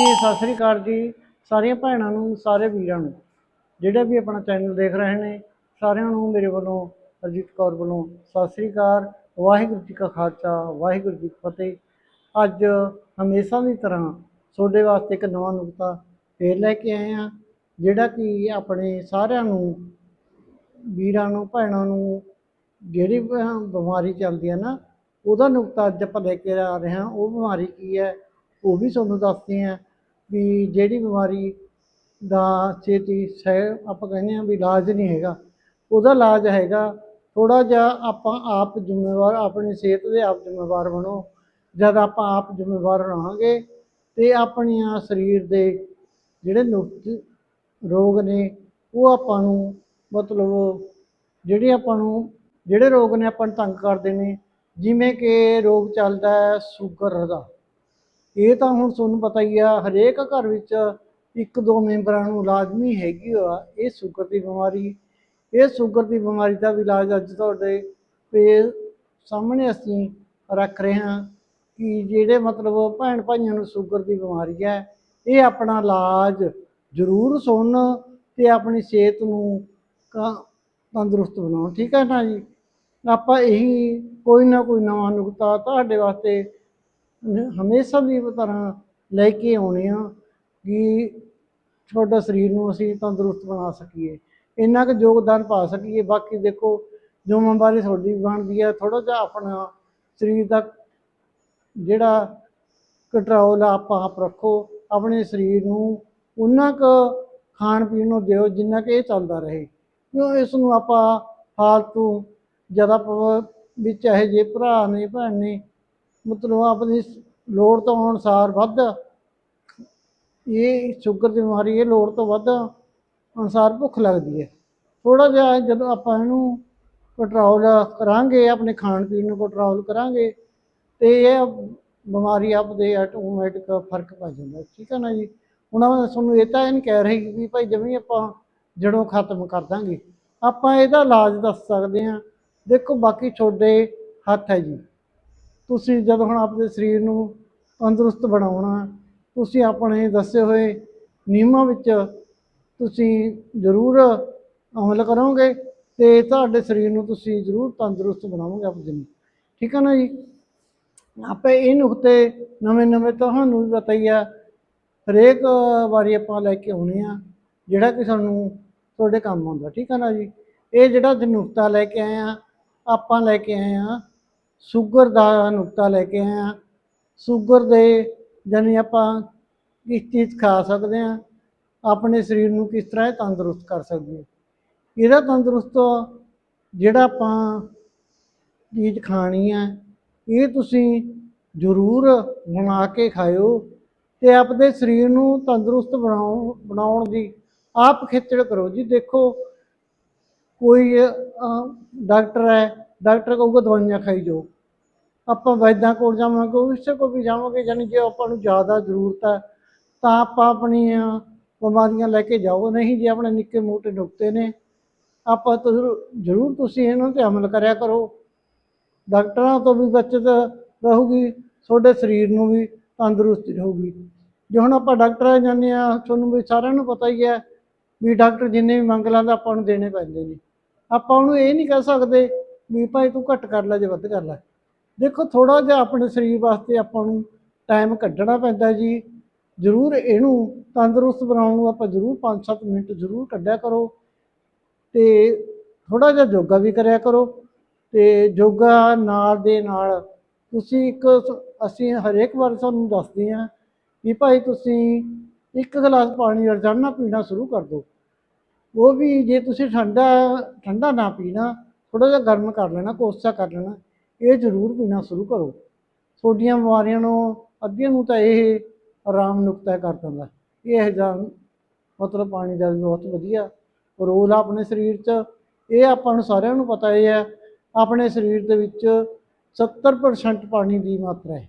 ਜੀ, ਸਤਿ ਸ੍ਰੀ ਅਕਾਲ ਜੀ। ਸਾਰੀਆਂ ਭੈਣਾਂ ਨੂੰ, ਸਾਰੇ ਵੀਰਾਂ ਨੂੰ, ਜਿਹੜੇ ਵੀ ਆਪਣਾ ਚੈਨਲ ਦੇਖ ਰਹੇ ਨੇ, ਸਾਰਿਆਂ ਨੂੰ ਮੇਰੇ ਵੱਲੋਂ ਅਜੀਤ ਕੌਰ ਵੱਲੋਂ ਸਤਿ ਸ੍ਰੀ ਅਕਾਲ। ਵਾਹਿਗੁਰੂ ਜੀ ਕਾ ਖਾਲਸਾ, ਵਾਹਿਗੁਰੂ ਜੀ ਕੀ ਫਤਿਹ। ਅੱਜ ਹਮੇਸ਼ਾ ਦੀ ਤਰ੍ਹਾਂ ਤੁਹਾਡੇ ਵਾਸਤੇ ਇੱਕ ਨਵਾਂ ਨੁਕਤਾ ਫੇਰ ਲੈ ਕੇ ਆਏ ਆ ਜਿਹੜਾ ਕਿ ਆਪਣੇ ਸਾਰਿਆਂ ਨੂੰ, ਵੀਰਾਂ ਨੂੰ, ਭੈਣਾਂ ਨੂੰ, ਜਿਹੜੀ ਬਿਮਾਰੀ ਚੱਲਦੀ ਹੈ ਨਾ, ਉਹਦਾ ਨੁਕਤਾ ਅੱਜ ਆਪਾਂ ਲੈ ਕੇ ਆ ਰਹੇ ਹਾਂ। ਉਹ ਬਿਮਾਰੀ ਕੀ ਹੈ, ਉਹ ਵੀ ਤੁਹਾਨੂੰ ਦੱਸਦੇ ਹਾਂ। ਵੀ ਜਿਹੜੀ ਬਿਮਾਰੀ ਦਾ ਛੇਤੀ ਸਹਿ, ਆਪਾਂ ਕਹਿੰਦੇ ਹਾਂ ਵੀ ਇਲਾਜ ਨਹੀਂ ਹੈਗਾ, ਉਹਦਾ ਇਲਾਜ ਹੈਗਾ ਥੋੜਾ ਜਿਹਾ ਆਪਾਂ ਆਪ ਜ਼ਿੰਮੇਵਾਰ, ਆਪਣੀ ਸਿਹਤ ਦੇ ਆਪ ਜ਼ਿੰਮੇਵਾਰ ਬਣੋ, ਜਦ ਆਪਾਂ ਆਪ ਜ਼ਿੰਮੇਵਾਰ ਰਹਾਂਗੇ ਤੇ ਆਪਣੀਆਂ ਸਰੀਰ ਦੇ ਜਿਹੜੇ ਨੁਕਤ ਰੋਗ ਨੇ, ਉਹ ਆਪਾਂ ਨੂੰ ਮਤਲਬ ਜਿਹੜੇ ਆਪਾਂ ਨੂੰ, ਜਿਹੜੇ ਰੋਗ ਨੇ ਆਪਾਂ ਨੂੰ ਤੰਗ ਕਰਦੇ ਨੇ, ਜਿਵੇਂ ਕਿ ਰੋਗ ਚੱਲਦਾ ਹੈ ਸ਼ੂਗਰ ਦਾ। ਇਹ ਤਾਂ ਹੁਣ ਤੁਹਾਨੂੰ ਪਤਾ ਹੀ ਆ, ਹਰੇਕ ਘਰ ਵਿੱਚ ਇੱਕ ਦੋ ਮੈਂਬਰਾਂ ਨੂੰ ਲਾਜ਼ਮੀ ਹੈਗੀ ਆ, ਇਹ ਸ਼ੂਗਰ ਦੀ ਬਿਮਾਰੀ। ਇਹ ਸ਼ੂਗਰ ਦੀ ਬਿਮਾਰੀ ਦਾ ਵੀ ਇਲਾਜ ਅੱਜ ਤੁਹਾਡੇ ਪੇ ਸਾਹਮਣੇ ਅਸੀਂ ਰੱਖ ਰਹੇ ਹਾਂ ਕਿ ਜਿਹੜੇ ਮਤਲਬ ਭੈਣ ਭਾਈਆਂ ਨੂੰ ਸ਼ੂਗਰ ਦੀ ਬਿਮਾਰੀ ਹੈ, ਇਹ ਆਪਣਾ ਇਲਾਜ ਜ਼ਰੂਰ ਸੁਣਨ ਤੇ ਆਪਣੀ ਸਿਹਤ ਨੂੰ ਤੰਦਰੁਸਤ ਬਣਾਉਣ। ਠੀਕ ਹੈ ਨਾ ਜੀ? ਆਪਾਂ ਇਹੀ ਕੋਈ ਨਾ ਕੋਈ ਨਵਾਂ ਨੁਕਤਾ ਤੁਹਾਡੇ ਵਾਸਤੇ ਹਮੇਸ਼ਾ ਦੀ ਤਰ੍ਹਾਂ ਲੈ ਕੇ ਆਉਣੇ ਆ ਕਿ ਤੁਹਾਡਾ ਸਰੀਰ ਨੂੰ ਅਸੀਂ ਤੰਦਰੁਸਤ ਬਣਾ ਸਕੀਏ, ਇੰਨਾ ਕੁ ਯੋਗਦਾਨ ਪਾ ਸਕੀਏ। ਬਾਕੀ ਦੇਖੋ ਜੋ ਜ਼ਿੰਮੇਵਾਰੀ ਤੁਹਾਡੀ ਬਣਦੀ ਹੈ ਥੋੜਾ ਜਿਹਾ ਆਪਣਾ ਸਰੀਰ ਦਾ ਜਿਹੜਾ ਕੰਟਰੋਲ ਆਪਾਂ ਆਪ ਰੱਖੋ। ਆਪਣੇ ਸਰੀਰ ਨੂੰ ਉਨਾ ਕੁ ਖਾਣ ਪੀਣ ਨੂੰ ਦਿਓ ਜਿੰਨਾ ਕਿ ਇਹ ਚੱਲਦਾ ਰਹੇ। ਕਿਉਂ ਇਸ ਨੂੰ ਆਪਾਂ ਫਾਲਤੂ ਜ਼ਿਆਦਾ ਪ- ਵੀ ਚਾਹੇ ਜੇ ਭਰਾ ਨੇ, ਭੈਣ ਨੇ ਮਤਲਬ ਆਪਣੀ ਲੋੜ ਤੋਂ ਅਨੁਸਾਰ ਵੱਧ। ਇਹ ਸ਼ੂਗਰ ਦੀ ਬਿਮਾਰੀ ਇਹ ਲੋੜ ਤੋਂ ਵੱਧ ਅਨੁਸਾਰ ਭੁੱਖ ਲੱਗਦੀ ਹੈ। ਥੋੜਾ ਜਿਹਾ ਜਦੋਂ ਆਪਾਂ ਇਹਨੂੰ ਕੰਟਰੋਲ ਕਰਾਂਗੇ, ਆਪਣੇ ਖਾਣ ਪੀਣ ਨੂੰ ਕੰਟਰੋਲ ਕਰਾਂਗੇ, ਤੇ ਇਹ ਬਿਮਾਰੀ ਆਪਦੇ ਆਟੋਮੈਟਿਕ ਫ਼ਰਕ ਪੈ ਜਾਂਦਾ ਠੀਕ ਹੈ ਨਾ ਜੀ? ਹੁਣ ਮੈਂ ਤੁਹਾਨੂੰ ਇਹ ਤਾਂ ਇਹ ਨਹੀਂ ਕਹਿ ਰਹੀ ਵੀ ਭਾਈ ਜਿਵੇਂ ਆਪਾਂ ਜੜੋਂ ਖਤਮ ਕਰ ਦਾਂਗੇ। ਆਪਾਂ ਇਹਦਾ ਇਲਾਜ ਦੱਸ ਸਕਦੇ ਹਾਂ। ਦੇਖੋ ਬਾਕੀ ਤੁਹਾਡੇ ਹੱਥ ਹੈ ਜੀ। ਤੁਸੀਂ ਜਦੋਂ ਹੁਣ ਆਪਣੇ ਸਰੀਰ ਨੂੰ ਤੰਦਰੁਸਤ ਬਣਾਉਣਾ, ਤੁਸੀਂ ਆਪਣੇ ਦੱਸੇ ਹੋਏ ਨਿਯਮਾਂ ਵਿੱਚ ਤੁਸੀਂ ਜ਼ਰੂਰ ਅਮਲ ਕਰੋਗੇ ਤੇ ਤੁਹਾਡੇ ਸਰੀਰ ਨੂੰ ਤੁਸੀਂ ਜ਼ਰੂਰ ਤੰਦਰੁਸਤ ਬਣਾਓਗੇ ਆਪਣੇ ਨੂੰ ਠੀਕ ਹੈ ਨਾ ਜੀ? ਆਪੇ ਇਹ ਨੁਕਤੇ ਨਵੇਂ ਨਵੇਂ ਤੁਹਾਨੂੰ ਵੀ ਪਤਾ ਹੀ ਆ। ਹਰੇਕ ਵਾਰੀ ਆਪਾਂ ਲੈ ਕੇ ਆਉਣੇ ਆ, ਜਿਹੜਾ ਕਿ ਸਾਨੂੰ ਤੁਹਾਡੇ ਕੰਮ ਆਉਂਦਾ। ਠੀਕ ਹੈ ਨਾ ਜੀ? ਇਹ ਜਿਹੜਾ ਨੁਕਤਾ ਲੈ ਕੇ ਆਏ ਆ, ਆਪਾਂ ਲੈ ਕੇ ਆਏ ਆ ਸ਼ੂਗਰ ਦਾ ਨੁਕਤਾ ਲੈ ਕੇ ਆਏ ਆ ਸ਼ੂਗਰ ਦੇ ਜਾਨੀ ਆਪਾਂ ਕਿਸ ਚੀਜ਼ ਖਾ ਸਕਦੇ ਹਾਂ, ਆਪਣੇ ਸਰੀਰ ਨੂੰ ਕਿਸ ਤਰ੍ਹਾਂ ਤੰਦਰੁਸਤ ਕਰ ਸਕਦੇ ਹਾਂ। ਇਹਦਾ ਤੰਦਰੁਸਤ ਜਿਹੜਾ ਆਪਾਂ ਚੀਜ਼ ਖਾਣੀ ਹੈ, ਇਹ ਤੁਸੀਂ ਜ਼ਰੂਰ ਬਣਾ ਕੇ ਖਾਇਓ ਤੇ ਆਪਦੇ ਸਰੀਰ ਨੂੰ ਤੰਦਰੁਸਤ ਬਣਾਉਣ ਬਣਾਉਣ ਦੀ ਆਪ ਖੇਚਲ ਕਰੋ ਜੀ। ਦੇਖੋ, ਕੋਈ ਡਾਕਟਰ ਹੈ ਡਾਕਟਰ ਕਹੂਗਾ ਦਵਾਈਆਂ ਖਾਈ ਜਾਓ। ਆਪਾਂ ਵੈਦਾਂ ਕੋਲ ਜਾਵਾਂਗੇ ਉਸੇ ਕੋਲ ਵੀ ਜਾਵਾਂਗੇ, ਯਾਨੀ ਜੇ ਆਪਾਂ ਨੂੰ ਜ਼ਿਆਦਾ ਜ਼ਰੂਰਤ ਹੈ, ਤਾਂ ਆਪਾਂ ਆਪਣੀਆਂ ਬਿਮਾਰੀਆਂ ਲੈ ਕੇ ਜਾਓ। ਨਹੀਂ ਜੇ ਆਪਣੇ ਨਿੱਕੇ ਮੋਟੇ ਨੁਕਤੇ ਨੇ, ਆਪਾਂ ਤਾਂ ਜ਼ਰੂਰ ਤੁਸੀਂ ਇਹਨਾਂ ਤੇ ਅਮਲ ਕਰਿਆ ਕਰੋ। ਡਾਕਟਰਾਂ ਤੋਂ ਵੀ ਬਚਤ ਰਹੂਗੀ, ਤੁਹਾਡੇ ਸਰੀਰ ਨੂੰ ਵੀ ਤੰਦਰੁਸਤੀ ਰਹੂਗੀ। ਜੇ ਹੁਣ ਆਪਾਂ ਡਾਕਟਰਾਂ ਜਾਂਦੇ ਆ ਤੁਹਾਨੂੰ ਵੀ ਸਾਰਿਆਂ ਨੂੰ ਪਤਾ ਹੀ ਹੈ ਵੀ ਡਾਕਟਰ ਜਿੰਨੇ ਵੀ ਮੰਗ ਲਾਂਦਾ ਆਪਾਂ ਨੂੰ ਦੇਣੇ ਪੈਂਦੇ ਨੇ। ਆਪਾਂ ਉਹਨੂੰ ਇਹ ਨਹੀਂ ਕਹਿ ਸਕਦੇ ਵੀ ਭਾਈ ਤੂੰ ਘੱਟ ਕਰ ਲੈ ਜੇ ਵੱਧ ਕਰ ਲੈ। ਦੇਖੋ ਥੋੜਾ ਜਿਹਾ ਆਪਣੇ ਸਰੀਰ ਵਾਸਤੇ ਆਪਾਂ ਨੂੰ ਟਾਈਮ ਕੱਢਣਾ ਪੈਂਦਾ ਜੀ। ਜ਼ਰੂਰ ਇਹਨੂੰ ਤੰਦਰੁਸਤ ਬਣਾਉਣ ਨੂੰ ਆਪਾਂ ਜ਼ਰੂਰ 5-7 ਮਿੰਟ ਜ਼ਰੂਰ ਕੱਢਿਆ ਕਰੋ। ਤੇ ਥੋੜਾ ਜਿਹਾ ਯੋਗਾ ਵੀ ਕਰਿਆ ਕਰੋ। ਤੇ ਯੋਗਾ ਨਾਲ ਦੇ ਨਾਲ ਤੁਸੀਂ ਇੱਕ ਅਸੀਂ ਹਰੇਕ ਵਾਰ ਤੁਹਾਨੂੰ ਦੱਸਦੇ ਹਾਂ ਵੀ ਭਾਈ ਤੁਸੀਂ ਇੱਕ ਗਲਾਸ ਪਾਣੀ ਰੋਜ਼ਾਨਾ ਪੀਣਾ ਸ਼ੁਰੂ ਕਰ ਦਿਓ। ਉਹ ਵੀ ਜੇ ਤੁਸੀਂ ਠੰਡਾ ਠੰਡਾ ਨਾ ਪੀਣਾ ਥੋੜਾ ਜਿਹਾ ਗਰਮ ਕਰ ਲੈਣਾ ਕੋਸਾ ਕਰ ਲੈਣਾ, ਇਹ ਜ਼ਰੂਰ ਪੀਣਾ ਸ਼ੁਰੂ ਕਰੋ। ਤੁਹਾਡੀਆਂ ਬਿਮਾਰੀਆਂ ਨੂੰ, ਅੱਧੀਆਂ ਨੂੰ ਤਾਂ ਇਹ ਆਰਾਮ ਨੁਕਤਾ ਕਰ ਦਿੰਦਾ। ਇਹ ਜਿਹਾ ਮਤਲਬ ਪਾਣੀ ਦਾ ਵੀ ਬਹੁਤ ਵਧੀਆ ਰੋਲ ਆ ਆਪਣੇ ਸਰੀਰ 'ਚ। ਇਹ ਆਪਾਂ ਨੂੰ ਸਾਰਿਆਂ ਨੂੰ ਪਤਾ ਹੀ ਹੈ, ਆਪਣੇ ਸਰੀਰ ਦੇ ਵਿੱਚ 70% ਪਾਣੀ ਦੀ ਮਾਤਰਾ ਹੈ।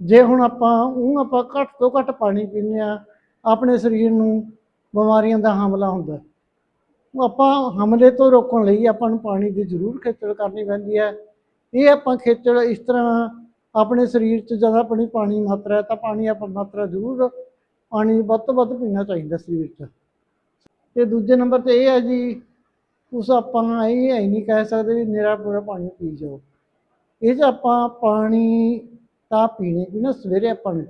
ਜੇ ਹੁਣ ਆਪਾਂ ਉਹ ਆਪਾਂ ਘੱਟ ਤੋਂ ਘੱਟ ਪਾਣੀ ਪੀਂਦੇ ਆ ਆਪਣੇ ਸਰੀਰ ਨੂੰ ਬਿਮਾਰੀਆਂ ਦਾ ਹਮਲਾ ਹੁੰਦਾ। ਆਪਾਂ ਹਮਲੇ ਤੋਂ ਰੋਕਣ ਲਈ ਆਪਾਂ ਨੂੰ ਪਾਣੀ ਦੀ ਜ਼ਰੂਰ ਖੇਚਲ ਕਰਨੀ ਪੈਂਦੀ ਹੈ। ਇਹ ਆਪਾਂ ਖੇਚਲ ਇਸ ਤਰ੍ਹਾਂ ਆਪਣੇ ਸਰੀਰ 'ਚ ਜਦ ਆਪਣੀ ਪਾਣੀ ਮਾਤਰਾ ਹੈ ਤਾਂ ਪਾਣੀ ਆਪਾਂ ਮਾਤਰਾ ਜ਼ਰੂਰ ਪਾਣੀ ਵੱਧ ਤੋਂ ਵੱਧ ਪੀਣਾ ਚਾਹੀਦਾ ਸਰੀਰ 'ਚ। ਤੇ ਦੂਜੇ ਨੰਬਰ ਤੇ ਇਹ ਹੈ ਜੀ, ਉਸ ਆਪਾਂ ਇਹ ਹੈ ਨਹੀਂ ਕਹਿ ਸਕਦੇ ਵੀ ਨਿਰਾ ਪੂਰਾ ਪਾਣੀ ਪੀ ਜਾਓ। ਇਹ 'ਚ ਆਪਾਂ ਪਾਣੀ ਤਾਂ ਪੀਣੇ ਪੀਣਾ ਸਵੇਰੇ ਆਪਾਂ ਨੂੰ।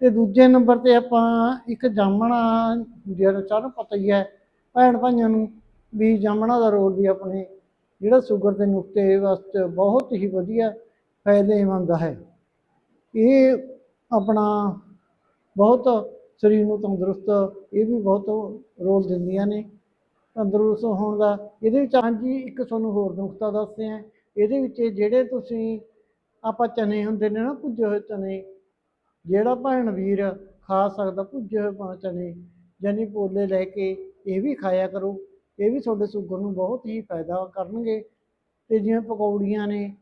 ਤੇ ਦੂਜੇ ਨੰਬਰ ਤੇ ਆਪਾਂ ਇੱਕ ਜਾਮਣਾ, ਜਿਹੜਾ ਚਾਹਨੂੰ ਪਤਾ ਹੀ ਹੈ ਭੈਣ ਭਾਈਆਂ ਨੂੰ ਵੀ ਜਾਮਣਾ ਦਾ ਰੋਲ ਵੀ ਆਪਣੇ ਜਿਹੜਾ ਸ਼ੂਗਰ ਦੇ ਨੁਕਤੇ ਵਾਸਤੇ ਬਹੁਤ ਹੀ ਵਧੀਆ ਫਾਇਦੇਮੰਦ ਹੈ। ਇਹ ਆਪਣਾ ਬਹੁਤ ਸਰੀਰ ਨੂੰ ਤੰਦਰੁਸਤ, ਇਹ ਵੀ ਬਹੁਤ ਰੋਲ ਦਿੰਦੀਆਂ ਨੇ। ਤੰਦਰੁਸਤ ਹੋਣ ਦਾ, ਇਹਦੇ ਵਿੱਚ ਹਾਂਜੀ ਇੱਕ ਤੁਹਾਨੂੰ ਹੋਰ ਨੁਕਤਾ ਦੱਸਦੇ ਆ ਇਹਦੇ ਵਿੱਚ ਜਿਹੜੇ ਤੁਸੀਂ ਆਪਾਂ ਚਨੇ ਹੁੰਦੇ ਨੇ ਨਾ, ਭੁੱਜੇ ਹੋਏ ਚਨੇ, ਜਿਹੜਾ ਭੈਣ ਵੀਰ ਖਾ ਸਕਦਾ, ਭੁੱਜੇ ਹੋਏ ਪਾ ਚਨੇ, ਯਾਨੀ ਪੋਲੇ ਲੈ ਕੇ ਇਹ ਵੀ ਖਾਇਆ ਕਰੋ। ਇਹ ਵੀ ਤੁਹਾਡੇ ਸ਼ੂਗਰ ਨੂੰ ਬਹੁਤ ਹੀ ਫਾਇਦਾ ਕਰਨਗੇ। ਤੇ ਜਿਵੇਂ ਪਕੌੜੀਆਂ ਨੇ,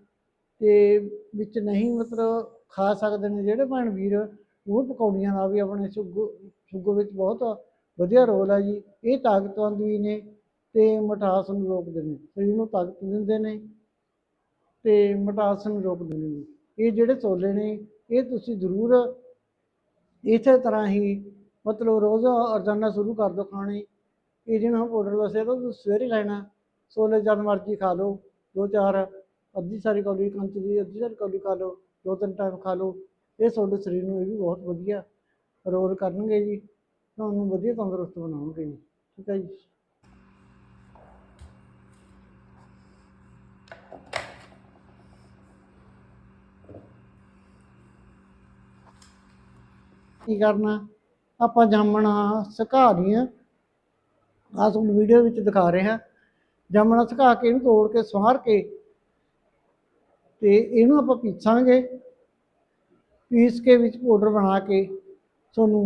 ਤੇ ਵਿੱਚ ਨਹੀਂ ਮਤਲਬ ਖਾ ਸਕਦੇ ਨੇ ਜਿਹੜੇ ਭੈਣ ਵੀਰ, ਉਹ ਪਕੌੜੀਆਂ ਦਾ ਵੀ ਆਪਣੇ ਸ਼ੂਗਰ ਸ਼ੂਗਰ ਵਿੱਚ ਬਹੁਤ ਵਧੀਆ ਰੋਲ ਹੈ ਜੀ। ਇਹ ਤਾਕਤਵੰਦ ਵੀ ਨੇ ਤੇ ਮਟਾਸ ਨੂੰ ਰੋਕਦੇ ਨੇ। ਸਰੀਰ ਨੂੰ ਤਾਕਤ ਦਿੰਦੇ ਨੇ ਤੇ ਮਟਾਸ ਨੂੰ ਰੋਕਦੇ ਨੇ ਇਹ ਜਿਹੜੇ ਛੋਲੇ ਨੇ, ਇਹ ਤੁਸੀਂ ਜ਼ਰੂਰ ਇਸੇ ਤਰ੍ਹਾਂ ਹੀ ਮਤਲਬ ਰੋਜ਼ ਰੋਜ਼ਾਨਾ ਸ਼ੁਰੂ ਕਰ ਦਿਓ ਖਾਣੇ। ਇਹ ਜਿਵੇਂ ਪਾਊਡਰ ਦੱਸਿਆ ਤਾਂ ਤੁਸੀਂ ਸਵੇਰੇ ਲੈਣਾ। ਸੋਲੇ ਜਦ ਮਰਜ਼ੀ ਖਾ ਲਓ, ਦੋ ਚਾਰ, ਅੱਧੀ ਸਾਰੀ ਕੌਲੀ ਕੰਚ ਦੀ, ਅੱਧੀ ਸਾਰੀ ਕੌਲੀ ਖਾ ਲਓ, ਦੋ ਤਿੰਨ ਟਾਈਮ ਖਾ ਲਓ। ਇਹ ਤੁਹਾਡੇ ਸਰੀਰ ਨੂੰ ਇਹ ਵੀ ਬਹੁਤ ਵਧੀਆ ਰੋਲ ਕਰਨਗੇ ਜੀ। ਤੁਹਾਨੂੰ ਵਧੀਆ ਤੰਦਰੁਸਤ ਬਣਾਉਣਗੇ ਜੀ। ਠੀਕ ਹੈ ਜੀ। ਕੀ ਕਰਨਾ? ਆਪਾਂ ਜਾਮਣਾ, ਸੁਕਾ ਲਈਆਂ ਆਹ ਤੁਹਾਨੂੰ ਵੀਡੀਓ ਵਿੱਚ ਦਿਖਾ ਰਿਹਾ ਜਾਮਣਾ ਸੁਕਾ ਕੇ, ਇਹਨੂੰ ਤੋੜ ਕੇ, ਸਵਾਰ ਕੇ ਤੇ ਇਹਨੂੰ ਆਪਾਂ ਪੀਸਾਂਗੇ। ਪੀਸ ਕੇ ਵਿੱਚ ਪਾਊਡਰ ਬਣਾ ਕੇ ਤੁਹਾਨੂੰ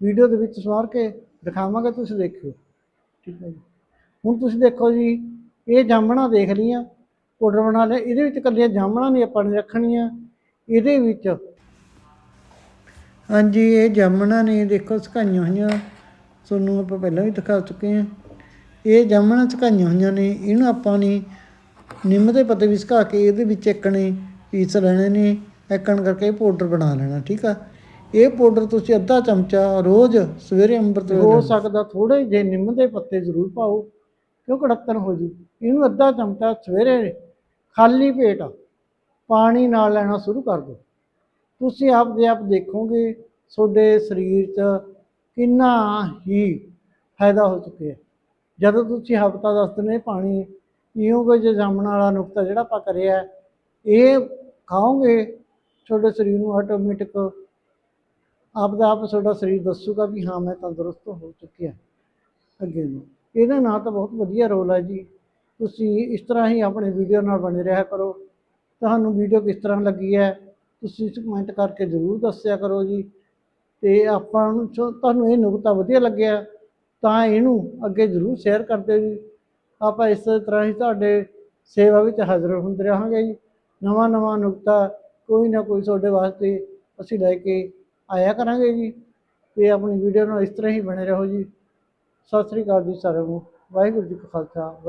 ਵੀਡੀਓ ਦੇ ਵਿੱਚ ਸਵਾਰ ਕੇ ਦਿਖਾਵਾਂਗੇ, ਤੁਸੀਂ ਦੇਖਿਓ। ਠੀਕ ਹੈ ਜੀ। ਹੁਣ ਤੁਸੀਂ ਦੇਖੋ ਜੀ, ਇਹ ਜਾਮਣਾ ਦੇਖ ਲਈਆਂ ਪਾਊਡਰ ਬਣਾ ਲਿਆ। ਇਹਦੇ ਵਿੱਚ ਇਕੱਲੀਆਂ ਜਾਮਣਾ ਨਹੀਂ ਆਪਾਂ ਨੇ ਰੱਖਣੀਆਂ। ਇਹਦੇ ਵਿੱਚ ਹਾਂਜੀ, ਇਹ ਜਾਮਣਾ ਨੇ ਦੇਖੋ, ਸੁਕਾਈਆਂ ਹੋਈਆਂ। ਤੁਹਾਨੂੰ ਆਪਾਂ ਪਹਿਲਾਂ ਵੀ ਦਿਖਾ ਚੁੱਕੇ ਹਾਂ। ਇਹ ਜਾਮਣਾ ਸੁਕਾਈਆਂ ਹੋਈਆਂ ਨੇ, ਇਹਨੂੰ ਆਪਾਂ ਨੇ ਨਿੰਮ ਦੇ ਪੱਤੇ ਵੀ ਸੁਕਾ ਕੇ ਇਹਦੇ ਵਿੱਚ ਇੱਕਣੇ ਪੀਸ ਲੈਣੇ ਨੇ ਇੱਕਣ ਕਰਕੇ ਪਾਊਡਰ ਬਣਾ ਲੈਣਾ, ਠੀਕ ਆ? ਇਹ ਪਾਊਡਰ ਤੁਸੀਂ ਅੱਧਾ ਚਮਚਾ ਰੋਜ਼ ਸਵੇਰੇ ਅੰਮ੍ਰਿਤ ਹੋ ਸਕਦਾ ਥੋੜੇ ਜਿਹੇ ਨਿੰਮ ਦੇ ਪੱਤੇ ਜ਼ਰੂਰ ਪਾਓ, ਕਿਉਂ ਕੜੱਤਣ ਹੋ ਜੂ? ਇਹਨੂੰ ਅੱਧਾ ਚਮਚਾ ਸਵੇਰੇ ਖਾਲੀ ਪੇਟ ਪਾਣੀ ਨਾਲ ਲੈਣਾ ਸ਼ੁਰੂ ਕਰ ਦਿਓ। ਤੁਸੀਂ ਆਪ ਆਪਦੇ ਆਪ ਦੇਖੋਗੇ, ਤੁਹਾਡੇ ਸਰੀਰ 'ਚ ਕਿੰਨਾ ਹੀ ਫਾਇਦਾ ਹੋ ਚੁੱਕਿਆ ਜਦੋਂ ਤੁਸੀਂ ਹਫਤਾ ਦਸ ਦਿਨ ਇਹ ਪਾਣੀ ਪੀਓਗੇ ਜੇ ਜਾਮਣ ਵਾਲਾ ਨੁਕਤਾ ਜਿਹੜਾ ਆਪਾਂ ਕਰਿਆ ਇਹ ਖਾਓਗੇ, ਤੁਹਾਡੇ ਸਰੀਰ ਨੂੰ ਆਟੋਮੈਟਿਕ ਆਪਦਾ ਆਪ ਤੁਹਾਡਾ ਸਰੀਰ ਦੱਸੂਗਾ ਵੀ ਹਾਂ, ਮੈਂ ਤੰਦਰੁਸਤ ਹੋ ਚੁੱਕਿਆ ਅੱਗੇ ਨੂੰ। ਇਹਦਾ ਨਾਂ ਤਾਂ ਬਹੁਤ ਵਧੀਆ ਰੋਲ ਹੈ ਜੀ। ਤੁਸੀਂ ਇਸ ਤਰ੍ਹਾਂ ਹੀ ਆਪਣੇ ਵੀਡੀਓ ਨਾਲ ਬਣੇ ਰਿਹਾ ਕਰੋ। ਤੁਹਾਨੂੰ ਵੀਡੀਓ ਕਿਸ ਤਰ੍ਹਾਂ ਲੱਗੀ ਹੈ, ਤੁਸੀਂ ਕਮੈਂਟ ਕਰਕੇ ਜ਼ਰੂਰ ਦੱਸਿਆ ਕਰੋ ਜੀ। ਤੇ ਆਪਾਂ ਨੂੰ ਤੁਹਾਨੂੰ ਇਹ ਨੁਕਤਾ ਵਧੀਆ ਲੱਗਿਆ, ਤਾਂ ਇਹਨੂੰ ਅੱਗੇ ਜ਼ਰੂਰ ਸ਼ੇਅਰ ਕਰਦੇ ਜੀ। ਆਪਾਂ ਇਸ ਤਰ੍ਹਾਂ ਹੀ ਤੁਹਾਡੇ ਸੇਵਾ ਵਿੱਚ ਹਾਜ਼ਰ ਹੁੰਦੇ ਰਹਾਂਗੇ ਜੀ। ਨਵਾਂ ਨਵਾਂ ਨੁਕਤਾ ਕੋਈ ਨਾ ਕੋਈ ਤੁਹਾਡੇ ਵਾਸਤੇ ਅਸੀਂ ਲੈ ਕੇ ਆਇਆ ਕਰਾਂਗੇ ਜੀ। ਤੇ ਆਪਣੀ ਵੀਡੀਓ ਨਾਲ ਇਸ ਤਰ੍ਹਾਂ ਹੀ ਬਣੇ ਰਹੋ ਜੀ। ਸਤਿ ਸ੍ਰੀ ਅਕਾਲ ਜੀ ਸਾਰਿਆਂ ਨੂੰ। ਵਾਹਿਗੁਰੂ ਜੀ ਕਾ ਖਾਲਸਾ, ਵਾਹਿ